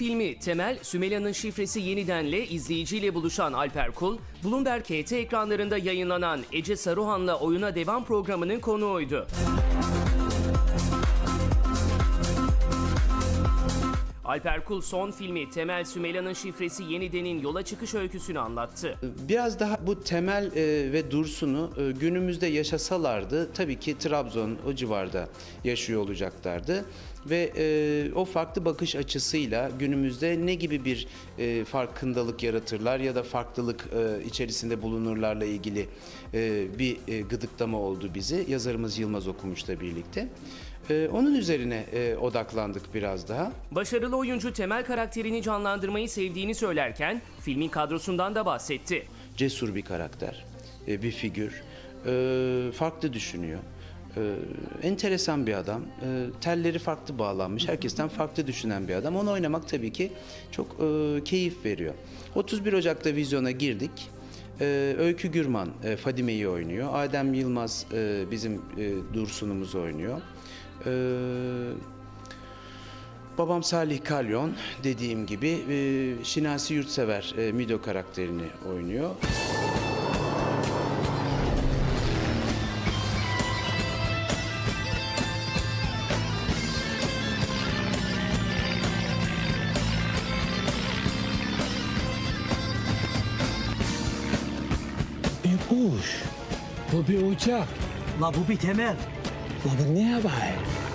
Filmi Temel, Sümela'nın şifresi yenidenle izleyiciyle buluşan Alper Kul, Bloomberg KT ekranlarında yayınlanan Ece Saruhan'la Oyuna Devam programının konuğuydu. Alper Kul son filmi Temel Sümela'nın şifresi yenidenin yola çıkış öyküsünü anlattı. Biraz daha bu temel e, ve Dursun'u e, günümüzde yaşasalardı tabii ki Trabzon o civarda yaşıyor olacaklardı. Ve e, o farklı bakış açısıyla günümüzde ne gibi bir e, farkındalık yaratırlar ya da farklılık e, içerisinde bulunurlarla ilgili e, bir e, gıdıklama oldu bizi. Yazarımız Yılmaz Okumuş'la birlikte. E, onun üzerine e, odaklandık biraz daha. Başarılı oyuncu Temel karakterini canlandırmayı sevdiğini söylerken filmin kadrosundan da bahsetti. cesur bir karakter, e, bir figür, e, farklı düşünüyor. E, enteresan bir adam, e, telleri farklı bağlanmış, herkesten farklı düşünen bir adam. Onu oynamak tabii ki çok e, keyif veriyor. 31 Ocak'ta vizyona girdik. E, Öykü Gürman e, Fadime'yi oynuyor. Adem Yılmaz e, bizim e, Dursun'umuzu oynuyor. E, Babam Salih Kalyon dediğim gibi e, Şinasi Yurtsever e, Mido karakterini oynuyor. Kuş. Bu bir uçak. La bu bir temel. La bu ne haber?